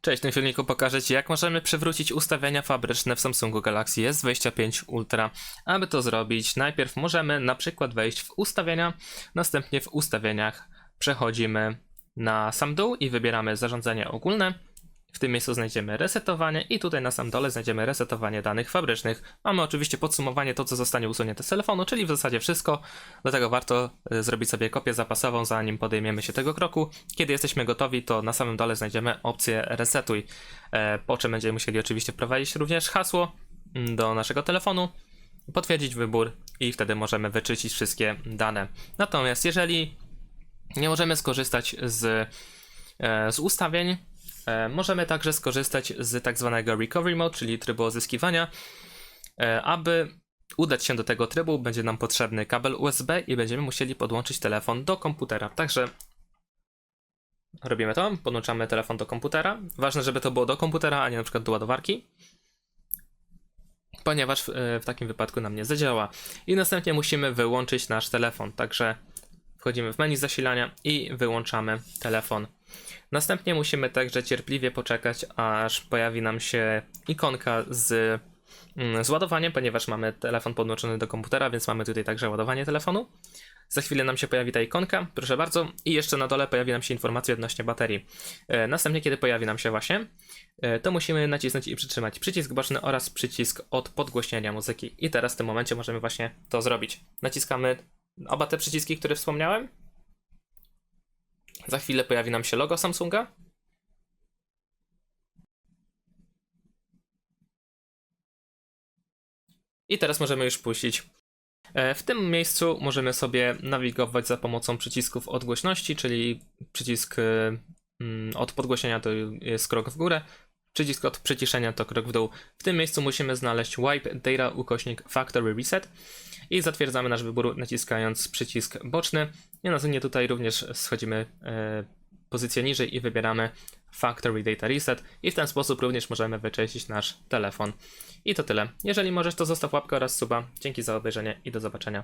Cześć, w tym filmiku pokażę Ci, jak możemy przywrócić ustawienia fabryczne w Samsungu Galaxy S25 Ultra. Aby to zrobić, najpierw możemy na przykład wejść w ustawienia, następnie w ustawieniach przechodzimy na sam dół i wybieramy zarządzanie ogólne. Tym miejscu znajdziemy resetowanie i tutaj na sam dole znajdziemy resetowanie danych fabrycznych. Mamy oczywiście podsumowanie to, co zostanie usunięte z telefonu, czyli w zasadzie wszystko. Dlatego warto y, zrobić sobie kopię zapasową, zanim podejmiemy się tego kroku. Kiedy jesteśmy gotowi, to na samym dole znajdziemy opcję resetuj. E, Po czym będziemy musieli oczywiście wprowadzić również hasło mm, do naszego telefonu, potwierdzić wybór i wtedy możemy wyczyścić wszystkie dane. Natomiast jeżeli nie możemy skorzystać z, e, z ustawień, e, możemy także skorzystać z tak zwanego recovery mode, czyli trybu odzyskiwania. E, Aby udać się do tego trybu, będzie nam potrzebny kabel USB i będziemy musieli podłączyć telefon do komputera. Także robimy to, podłączamy telefon do komputera. Ważne, żeby to było do komputera, a nie na przykład do ładowarki. Ponieważ w, e, w takim wypadku nam nie zadziała. I następnie musimy wyłączyć nasz telefon. Także wchodzimy w menu zasilania i wyłączamy telefon. Następnie musimy także cierpliwie poczekać, aż pojawi nam się ikonka z, mm, z ładowaniem, ponieważ mamy telefon podłączony do komputera, więc mamy tutaj także ładowanie telefonu. Za chwilę nam się pojawi ta ikonka, proszę bardzo, i jeszcze na dole pojawi nam się informacja odnośnie baterii. E, następnie, kiedy pojawi nam się właśnie, e, to musimy nacisnąć i przytrzymać przycisk boczny oraz przycisk od podgłośnienia muzyki. I teraz w tym momencie możemy właśnie to zrobić. Naciskamy oba te przyciski, które wspomniałem. Za chwilę pojawi nam się logo Samsunga. I teraz możemy już puścić. E, W tym miejscu możemy sobie nawigować za pomocą przycisków od głośności, czyli przycisk e, mm, od podgłośnienia to jest krok w górę, przycisk od przyciszenia to krok w dół. W tym miejscu musimy znaleźć wipe data ukośnik factory reset i zatwierdzamy nasz wybór naciskając przycisk boczny. I następnie tutaj również schodzimy e, pozycję niżej i wybieramy Factory Data Reset i w ten sposób również możemy wyczyścić nasz telefon. I to tyle. Jeżeli możesz, to zostaw łapkę oraz suba. Dzięki za obejrzenie i do zobaczenia.